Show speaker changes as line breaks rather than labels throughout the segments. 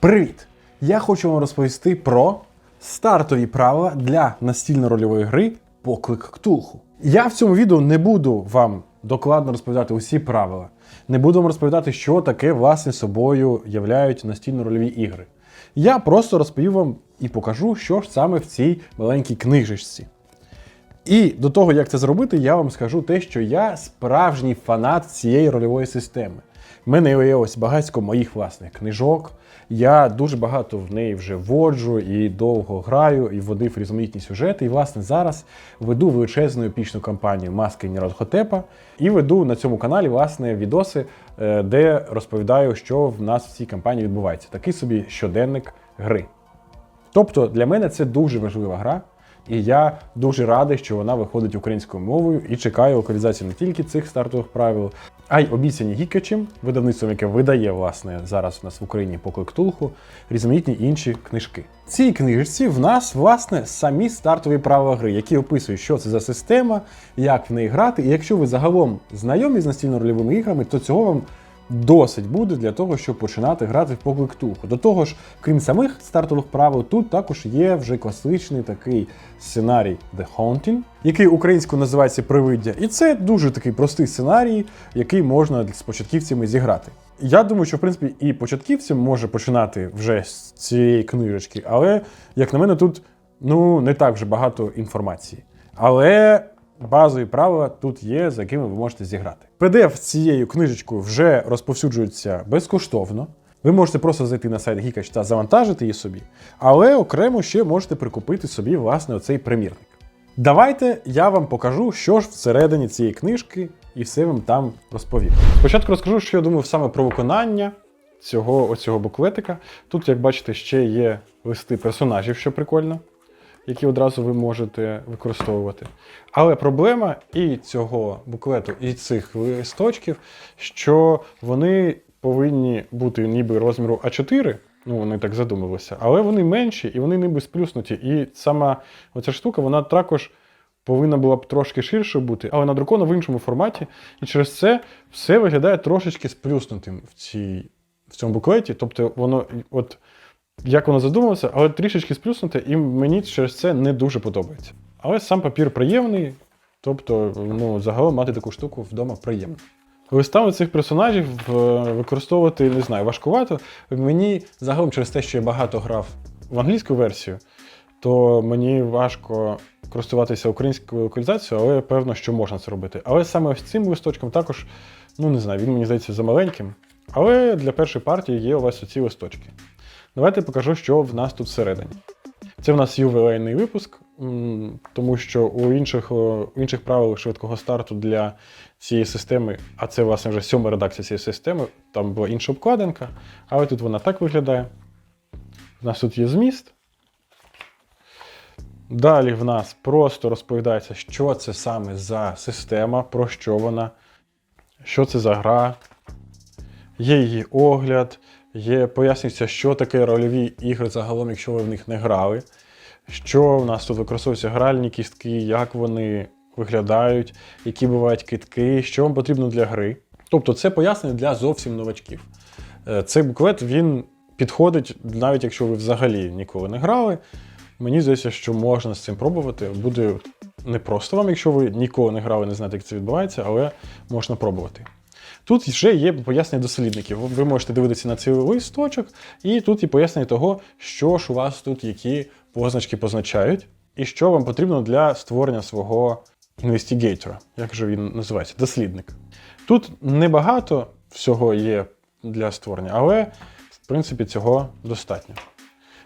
Привіт! Я хочу вам розповісти про стартові правила для настільно-рольової гри Поклик Ктулху. Я в цьому відео не буду вам докладно розповідати усі правила. Не буду вам розповідати, що таке власне собою являють настільно-рольові ігри. Я просто розповім вам і покажу, що ж саме в цій маленькій книжечці. І до того, як це зробити, я вам скажу те, що я справжній фанат цієї рольової системи. В мене є ось багатько моїх власних книжок. Я дуже багато в неї вже вводжу і довго граю, і вводив різноманітні сюжети. І, власне, зараз веду величезну епічну кампанію Маски Ніродхотепа і веду на цьому каналі власне відоси, е, де розповідаю, що в нас в цій кампанії відбувається. Такий собі щоденник гри. Тобто для мене це дуже важлива гра, і я дуже радий, що вона виходить українською мовою і чекаю локалізації не тільки цих стартових правил, а й обіцяні Гікачем, видавництвом, яке видає власне зараз у нас в Україні поклик Тулху, різноманітні інші книжки. Цій книжці в нас власне самі стартові правила гри, які описують, що це за система, як в неї грати. І якщо ви загалом знайомі з настільно-рольовими іграми, то цього вам досить буде для того, щоб починати грати в поклик Тулху. До того ж, крім самих стартових правил, тут також є вже класичний такий сценарій The Haunting, який українською називається Привиддя. І це дуже такий простий сценарій, який можна з початківцями зіграти. Я думаю, що в принципі і початківцям може починати вже з цієї книжечки, але як на мене, тут ну не так вже багато інформації. Але базові правила тут є, за якими ви можете зіграти. PDF з цією книжечкою вже розповсюджується безкоштовно. Ви можете просто зайти на сайт Geekach та завантажити її собі, але окремо ще можете прикупити собі власне оцей примірник. Давайте я вам покажу, що ж всередині цієї книжки, і все вам там розповім. Спочатку розкажу, що я думаю саме про виконання цього оцього буклетика. Тут, як бачите, ще є листи персонажів, що прикольно які одразу ви можете використовувати. Але проблема і цього буклету, і цих листочків, що вони повинні бути ніби розміру А4. Ну, вони так задумалися, але вони менші і вони ніби сплюснуті. І сама оця штука, вона також повинна була б трошки ширше бути, але надрукована в іншому форматі. І через це все виглядає трошечки сплюснутим в, цій, в цьому буклеті. Тобто, воно от як воно задумалося, але трішечки сплюснуте, і мені через це не дуже подобається. Але сам папір приємний, тобто, ну, загалом мати таку штуку вдома приємно. Листами цих персонажів е, використовувати, не знаю, важкувато. Мені загалом через те, що я багато грав в англійську версію, то мені важко користуватися українською локалізацією, але певно, що можна це робити. Але саме ось цим листочком також, ну не знаю, він мені здається замаленьким. Але для першої партії є у вас оці листочки. Давайте покажу, що в нас тут всередині. Це в нас ювілейний випуск, тому що у інших, у інших правилах швидкого старту для цієї системи, а це, власне, вже сьома редакція цієї системи, там була інша обкладинка, але тут вона так виглядає. У нас тут є зміст. Далі в нас просто розповідається, що це саме за система, про що вона, що це за гра, є її огляд, є пояснюється, що таке рольові ігри загалом, якщо ви в них не грали. Що в нас тут використовуються гральні кістки, як вони виглядають, які бувають китки, що вам потрібно для гри. Тобто це пояснення для зовсім новачків. Е, Цей буклет він підходить, навіть якщо ви взагалі ніколи не грали. Мені здається, що можна з цим пробувати. Буде не просто вам, якщо ви ніколи не грали, не знаєте, як це відбувається, але можна пробувати. Тут вже є пояснення дослідників. Ви можете дивитися на цей листочок, і тут є пояснення того, що ж у вас тут які позначки позначають, і що вам потрібно для створення свого інвестигейтора, як же він називається, дослідник. Тут небагато всього є для створення, але в принципі цього достатньо.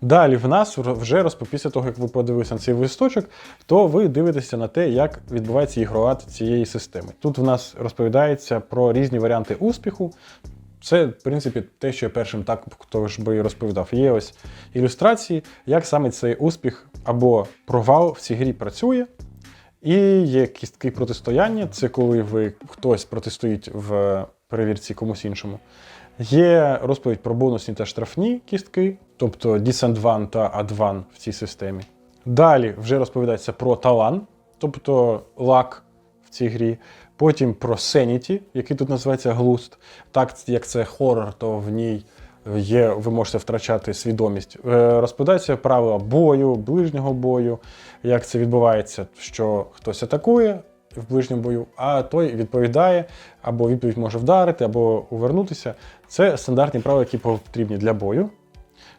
Далі в нас вже розп- після того, як ви подивилися на цей листочок, то ви дивитеся на те, як відбувається ігрова цієї системи. Тут в нас розповідається про різні варіанти успіху. Це, в принципі, те, що я першим так ж би розповідав. Є ось ілюстрації, як саме цей успіх або провал в цій грі працює. І є кістки протистояння, це коли ви хтось протистоїть в перевірці комусь іншому. Є розповідь про бонусні та штрафні кістки, тобто 1 та 1 в цій системі. Далі вже розповідається про талант, тобто лак в цій грі. Потім про Sanity, який тут називається глуст. Так як це хоррор, то в ній є, ви можете втрачати свідомість. Е, Розповідаються правила бою, ближнього бою, як це відбувається, що хтось атакує в ближньому бою, а той відповідає, або відповідь може вдарити, або увернутися. Це стандартні правила, які потрібні для бою.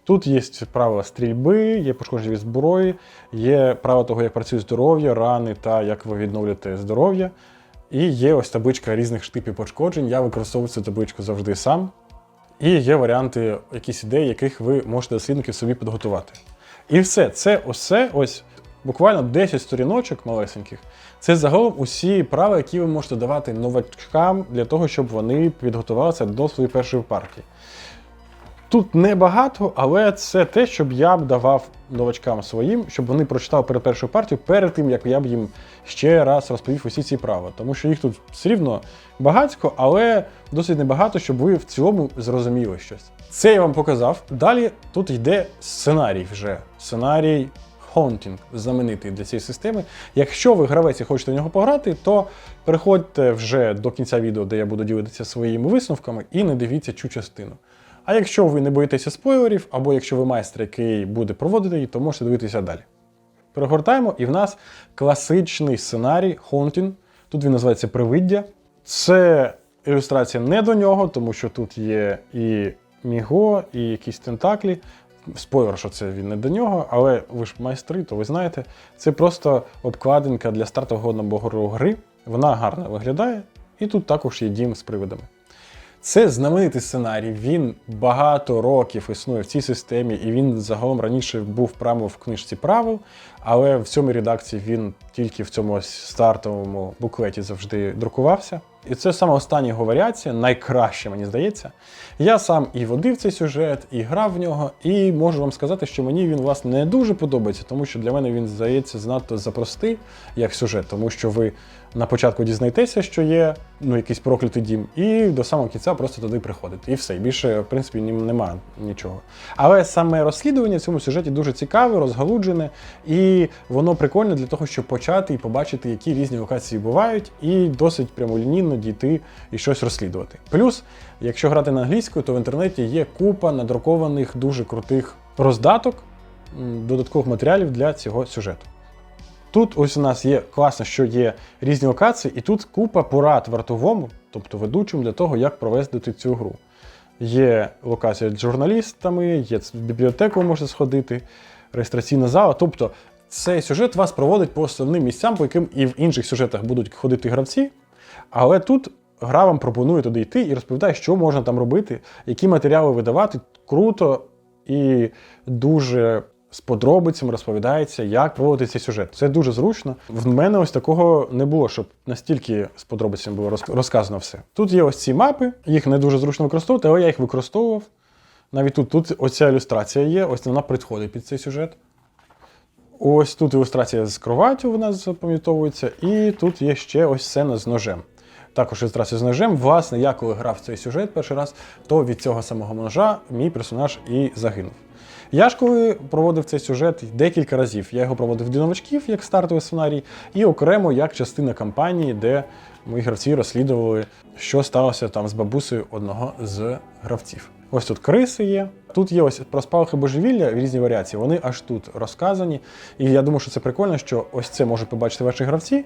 Тут є правила стрільби, є пошкодження від зброї, є правила того, як працює здоров'я, рани та як ви відновлюєте здоров'я. І є ось табличка різних типів пошкоджень. Я використовую цю табличку завжди сам. І є варіанти, якісь ідеї, яких ви можете дослідників собі підготувати. І все, це усе ось буквально 10 сторіночок малесеньких. Це загалом усі правила, які ви можете давати новачкам для того, щоб вони підготувалися до своєї першої партії. Тут небагато, але це те, щоб я б давав новачкам своїм, щоб вони прочитали перед першою партією, перед тим, як я б їм ще раз розповів усі ці правила. Тому що їх тут все рівно багатько, але досить небагато, щоб ви в цілому зрозуміли щось. Це я вам показав. Далі тут йде сценарій вже. Сценарій Haunting, знаменитий для цієї системи. Якщо ви гравець і хочете в нього пограти, то переходьте вже до кінця відео, де я буду ділитися своїми висновками, і не дивіться цю частину. А якщо ви не боїтеся спойлерів, або якщо ви майстер, який буде проводити її, то можете дивитися далі. Перегортаємо, і в нас класичний сценарій Haunting. Тут він називається Привиддя. Це ілюстрація не до нього, тому що тут є і Міго, і якісь тентаклі. Спойлер, що це він не до нього, але ви ж майстри, то ви знаєте. Це просто обкладинка для стартового набору гри. Вона гарно виглядає, і тут також є дім з привидами. Це знаменитий сценарій. Він багато років існує в цій системі, і він загалом раніше був прямо в книжці правил, але в цьому редакції він тільки в цьому стартовому буклеті завжди друкувався. І це саме остання його варіація, найкраща, мені здається. Я сам і водив цей сюжет, і грав в нього, і можу вам сказати, що мені він власне не дуже подобається, тому що для мене він здається занадто запростий як сюжет, тому що ви на початку дізнаєтеся, що є ну, якийсь проклятий дім, і до самого кінця просто туди приходите. І все. І більше, в принципі, ні- нема нічого. Але саме розслідування в цьому сюжеті дуже цікаве, розгалуджене, і воно прикольне для того, щоб почати і побачити, які різні локації бувають, і досить прямолінійно дійти і щось розслідувати. Плюс, якщо грати на англійською, то в інтернеті є купа надрукованих дуже крутих роздаток, додаткових матеріалів для цього сюжету. Тут ось у нас є класно, що є різні локації, і тут купа порад вартовому, тобто ведучому, для того, як провести цю гру. Є локація з журналістами, є в бібліотеку можете сходити, реєстраційна зала. Тобто цей сюжет вас проводить по основним місцям, по яким і в інших сюжетах будуть ходити гравці. Але тут гра вам пропонує туди йти і розповідає, що можна там робити, які матеріали видавати. Круто і дуже з подробицями розповідається, як проводити цей сюжет. Це дуже зручно. В мене ось такого не було, щоб настільки з подробицями було роз- розказано все. Тут є ось ці мапи, їх не дуже зручно використовувати, але я їх використовував. Навіть тут, тут оця ілюстрація є, ось вона підходить під цей сюжет. Ось тут ілюстрація з кроваттю в нас запам'ятовується, і тут є ще ось сцена з ножем. Також ілюстрація з ножем. Власне, я коли грав цей сюжет перший раз, то від цього самого ножа мій персонаж і загинув. Я ж коли проводив цей сюжет декілька разів. Я його проводив для новачків як стартовий сценарій, і окремо як частина кампанії, де мої гравці розслідували, що сталося там з бабусею одного з гравців. Ось тут криси є. Тут є ось про спалахи божевілля різні варіації. Вони аж тут розказані. І я думаю, що це прикольно, що ось це можуть побачити ваші гравці,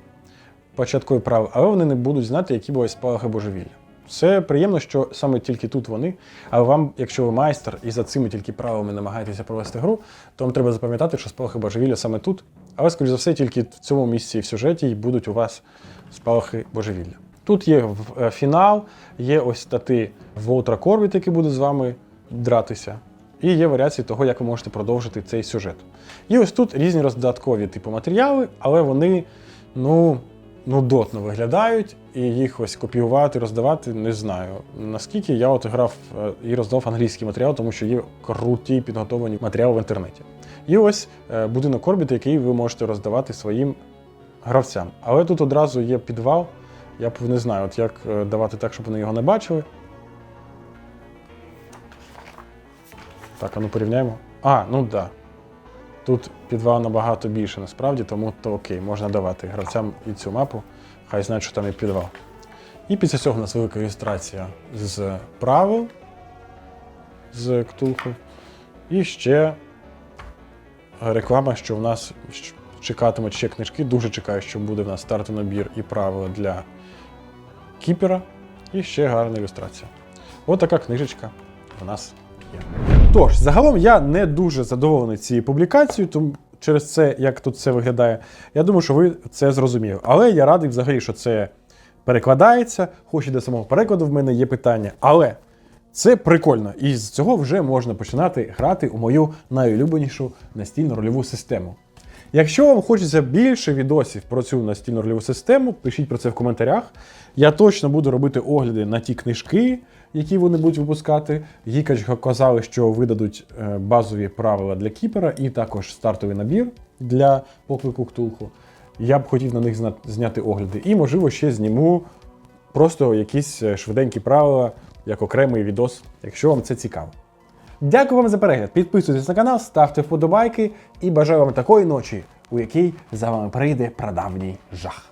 початкові правил, але вони не будуть знати, які були спалахи божевілля. Це приємно, що саме тільки тут вони. Але вам, якщо ви майстер і за цими тільки правилами намагаєтеся провести гру, то вам треба запам'ятати, що спалахи божевілля саме тут. Але, скоріш за все, тільки в цьому місці в сюжеті і будуть у вас спалахи божевілля. Тут є е, фінал, є ось стати Волтра Корвіт, який буде з вами дратися. І є варіації того, як ви можете продовжити цей сюжет. І ось тут різні роздаткові типу матеріали, але вони, ну, ну, дотно виглядають, і їх ось копіювати, роздавати не знаю. Наскільки я от грав е, і роздав англійський матеріал, тому що є круті підготовлені матеріали в інтернеті. І ось е, будинок Корбіта, який ви можете роздавати своїм гравцям. Але тут одразу є підвал. Я б не знаю, от як е, давати так, щоб вони його не бачили. Так, а ну порівняємо. А, ну так. Да. Тут підвал набагато більше насправді, тому то окей, можна давати гравцям і цю мапу, хай знають, що там є підвал. І після цього у нас велика ілюстрація з правил. з Ктулху. І ще реклама, що в нас чекатимуть ще книжки. Дуже чекаю, що буде в нас стартовий набір і правила для кіпера. І ще гарна ілюстрація. От така книжечка в нас є. Тож, загалом я не дуже задоволений цією публікацією, тому через це, як тут це виглядає, я думаю, що ви це зрозуміли. Але я радий взагалі, що це перекладається, хоч і до самого перекладу в мене є питання. Але це прикольно, і з цього вже можна починати грати у мою найулюбленішу настільну рольову систему. Якщо вам хочеться більше відосів про цю настільну рольову систему, пишіть про це в коментарях. Я точно буду робити огляди на ті книжки, які вони будуть випускати. Гікач казали, що видадуть е, базові правила для кіпера і також стартовий набір для поклику ктулху. Я б хотів на них зняти огляди. І, можливо, ще зніму просто якісь е, швиденькі правила, як окремий відос, якщо вам це цікаво. Дякую вам за перегляд. Підписуйтесь на канал, ставте вподобайки і бажаю вам такої ночі, у якій за вами прийде прадавній жах.